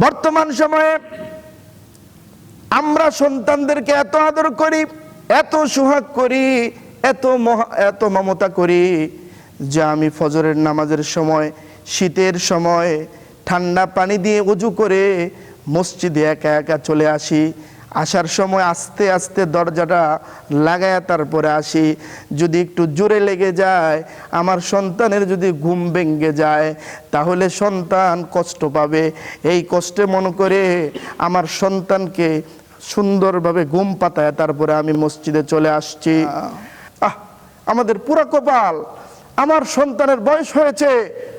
বর্তমান সময়ে আমরা সন্তানদেরকে এত আদর করি, এত সুহাগ করি, এত এত মমতা করি যে আমি ফজরের নামাজের সময়, শীতের সময় ঠান্ডা পানি দিয়ে উজু করে মসজিদে একা একা চলে আসি। আসার সময় আস্তে আস্তে দরজাটা লাগায়া তারপরে আসি। যদি একটু জোরে লেগে যায় আমার সন্তানের যদি ঘুম ভেঙে যায় তাহলে সন্তান কষ্ট পাবে। এই কষ্টে মনে করে আমার সন্তানকে সুন্দরভাবে ঘুম পাতায় তারপরে আমি মসজিদে চলে আসছি। আহ। আমাদের পুরা কপাল আমার সন্তানের বয়স হয়েছে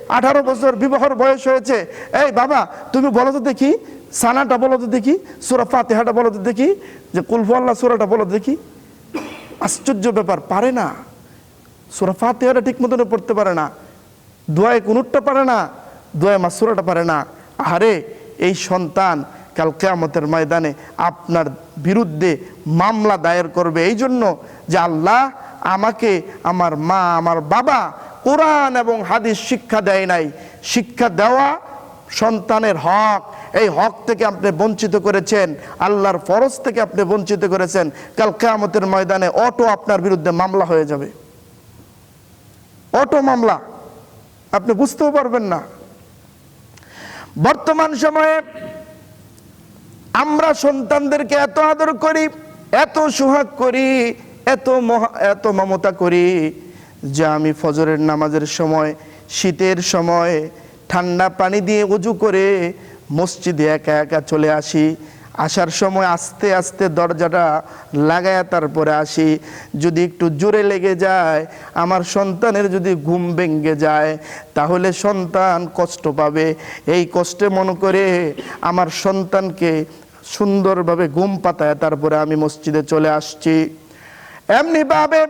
আঠারো বছর বিবাহর বয়স হয়েছে। এই বাবা তুমি বলো তো দেখি সানাটা বলো তো দেখি, সুরা ফাতেহাটা বলো তো দেখি, যে কুলফু আল্লাহ সুরাটা বলো দেখি। আশ্চর্য ব্যাপার, পারে না। সুরা ফাতেহাটা ঠিক মতন পড়তে পারে না। দোয়ায় কুনুরটা পারে না, দোয়ায় মাসুরাটা পারে না। আরে এই সন্তান কাল কেয়ামতের ময়দানে আপনার বিরুদ্ধে মামলা দায়ের করবে। এই জন্য যে আল্লাহ আমাকে, আমার মা, আমার বাবা কোরআন এবং হাদিস শিক্ষা দেয় নাই। শিক্ষা দেওয়া সন্তানের হক। এই হক থেকে আপনি বঞ্চিত করেছেন, আল্লাহর ফরজ থেকে আপনি বঞ্চিত করেছেন, কাল কেয়ামতের ময়দানে অটো আপনার বিরুদ্ধে মামলা হয়ে যাবে। অটো মামলা, আপনি বুঝতেও পারবেন না। বর্তমান সময়ে আমরা সন্তানদেরকে এত আদর করি, এত সুহাগ করি, এত এত মমতা করি যে আমি ফজরের নামাজের সময়, শীতের সময় ঠান্ডা পানি দিয়ে উজু করে মসজিদে একা একা চলে আসি। আসার সময় আস্তে আস্তে দরজাটা লাগায়া তারপরে আসি। যদি একটু জোরে লেগে যায়, আমার সন্তানের যদি ঘুম ভেঙে যায়, তাহলে সন্তান কষ্ট পাবে। এই কষ্টে মনে করে আমার সন্তানকে সুন্দরভাবে ঘুম পাতায় তারপরে আমি মসজিদে চলে আসছি। এমনিভাবে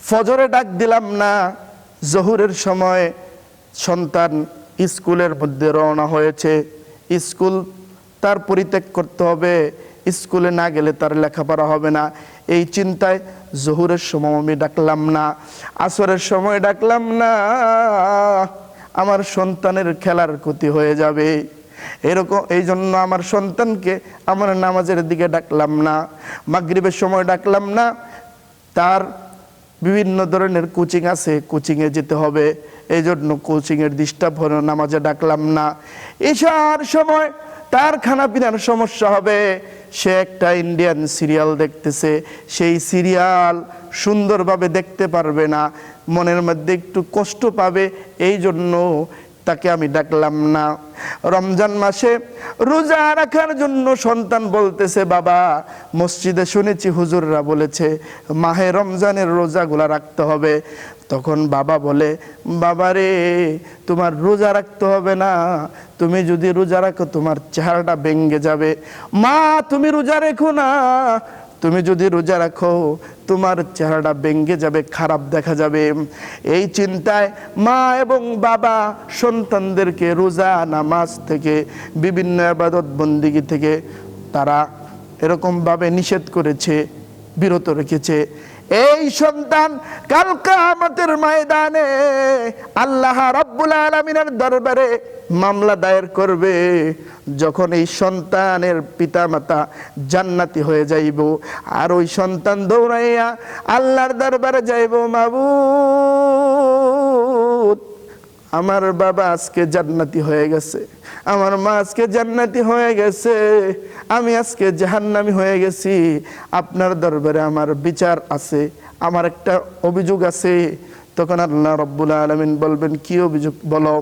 ফজরে ডাক দিলাম না, জহুরের সময় সন্তান স্কুলের মধ্যে রওনা হয়েছে। স্কুল তার পরিত্যাগ করতে হবে। স্কুলে না গেলে তার লেখাপড়া হবে না। এই চিন্তায় জহুরের সময় আমি ডাকলাম না। আসরের সময় ডাকলাম না। আমার সন্তানের খেলার ক্ষতি হয়ে যাবে। এরকম এই জন্য আমার সন্তানকে আমার নামাজের দিকে ডাকলাম না। মাগরিবের সময় ডাকলাম না। তার বিভিন্ন ধরনের কোচিং আছে কোচিংয়ে যেতে হবে এই জন্য কোচিংয়ের ডিস্টার্ব হলো, নামাজে ডাকলাম না। এসার সময় তার খানা পিনার সমস্যা হবে। সে একটা ইন্ডিয়ান সিরিয়াল দেখতেছে, সেই সিরিয়াল সুন্দরভাবে দেখতে পারবে না। মনের মধ্যে একটু কষ্ট পাবে এই জন্য তাকে আমি ডাকলাম না। রমজান মাসে রোজা রাখার জন্য সন্তান বলতেছে, বাবা, মসজিদে শুনেছি হুজুররা বলেছে, মাহে রমজানের রোজাগুলা রাখতে হবে। তখন বাবা বলে, বাবা রে, তোমার রোজা রাখতে হবে না। তুমি যদি রোজা রাখো, তোমার চেহারাটা ভেঙ্গে যাবে। মা, তুমি রোজা রেখো না। তুমি যদি রোজা রাখো, তোমার চেহারাটা বেঙ্গে যাবে, খারাপ দেখা যাবে। এই চিন্তায় মা এবং বাবা সন্তানদেরকে রোজা, নামাজ থেকে, বিভিন্ন আবাদত বন্দিগি থেকে তারা এরকমভাবে নিষেধ করেছে, বিরত রেখেছে। এই সন্তান কাল আমাদের ময়দানে আল্লাহ রাব্বুল আলমিনের দরবারে মামলা দায়ের করবে। যখন এই সন্তানের পিতামাতা জান্নাতি হয়ে যাইব, আর ওই সন্তান দৌড়াইয়া আল্লাহর দরবারে যাইব, মাবুদ আমার বাবা আজকে জান্নাতি হয়ে গেছে। আমার মা আজকে জান্নাতি হয়ে গেছে। আমি আজকে জাহান্নামি হয়ে গেছি। আপনার দরবারে আমার বিচার আছে, আমার একটা অভিযোগ আছে। তখন আল্লাহ রব্বুল আলমিন বলবেন, কি অভিযোগ বলো?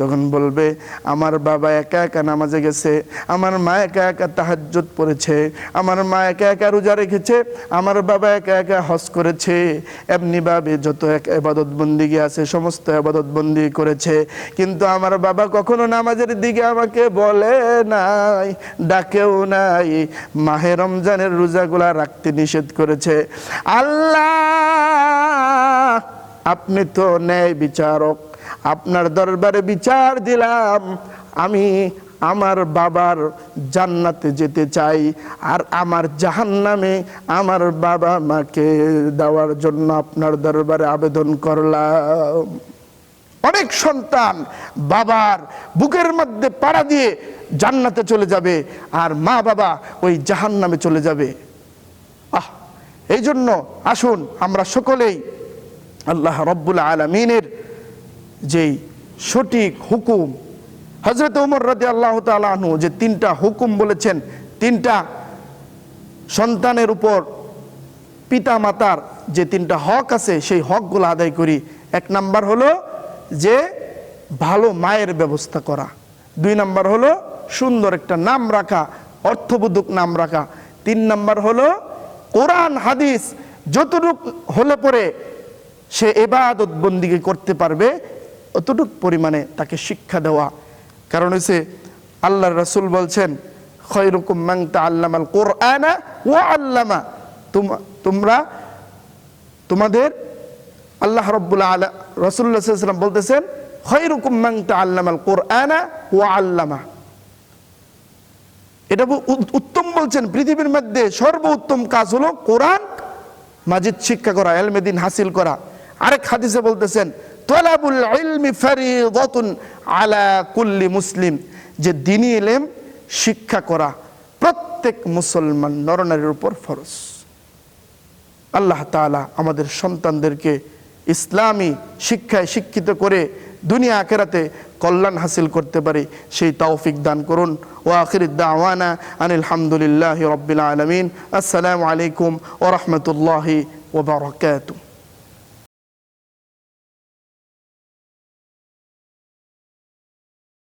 তখন বলবে, আমার বাবা একা একা নামাজে গেছে, আমার মা একা একা তাহাজ্জুদ পড়েছে, আমার মা একা একা রোজা রেখেছে, আমার বাবা একা একা হজ করেছে, এমনি এমনিভাবে যত এক এবাদত বন্দিগি আছে, সমস্ত এবাদত বন্দি করেছে। কিন্তু আমার বাবা কখনো নামাজের দিকে আমাকে বলে নাই, ডাকেও নাই, মাহে রমজানের রোজাগুলা রাখতে নিষেধ করেছে। আল্লাহ আপনি তো ন্যায় বিচারক। আপনার দরবারে বিচার দিলাম। আমি আমার বাবার জান্নাতে যেতে চাই আর আমার জাহান্নামে আমার বাবা মাকে দেওয়ার জন্য আপনার দরবারে আবেদন করলাম। অনেক সন্তান বাবার বুকের মধ্যে পাড়া দিয়ে জান্নাতে চলে যাবে আর মা বাবা ওই জাহান্নামে চলে যাবে। আহ এই জন্য আসুন, আমরা সকলেই আল্লাহ রব্বুল আলমিনের যেই সঠিক হুকুম হজরত উমর রাজি আল্লাহ তালু যে তিনটা হুকুম বলেছেন, তিনটা সন্তানের উপর পিতা মাতার যে তিনটা হক আছে, সেই হকগুলো আদায় করি। এক নাম্বার হলো যে ভালো মায়ের ব্যবস্থা করা। দুই নাম্বার হলো সুন্দর একটা নাম রাখা অর্থবোধক নাম রাখা। তিন নাম্বার হলো কোরআন, হাদিস যতটুক হলে পরে সে এবাদত বন্দিকে করতে পারবে, অতটুক পরিমাণে তাকে শিক্ষা দেওয়া। কারণ হচ্ছে আল্লাহ রসুল বলছেন খৈরুকুম মাংতা আল্লামাল কোরআনা ও আল্লামা। তোমরা, তোমাদের আল্লাহ রব্বুল্লা আলা রসুল্লাহ সাল্লাম বলতেছেন খৈরুকুম মাংতা আল্লামাল কোরআনা ও আল্লামা। এটা উত্তম বলছেন, পৃথিবীর মধ্যে সর্বোত্তম কাজ হলো কোরআন, মাজিদ শিক্ষা করা এলমেদিন হাসিল করা। আরেক হাদিসে বলতেছেন, তলাবুল ইলমি ফারিদাতুন আলা কুল্লি মুসলিম। যে দিনী ইলম শিক্ষা করা প্রত্যেক মুসলমান নরনারীর উপর ফরজ। আল্লাহ তাআলা আমাদের সন্তানদেরকে ইসলামী শিক্ষায় শিক্ষিত করে দুনিয়া আখেরাতে কল্যাণ হাসিল করতে পারে, সেই তৌফিক দান করুন। ও আখির দাওয়ানা আনিল হামদুলিল্লাহ রব্বিল আলমিন। আসসালামু আলাইকুম ও রহমতুল্লাহি ওবরাকাতুহ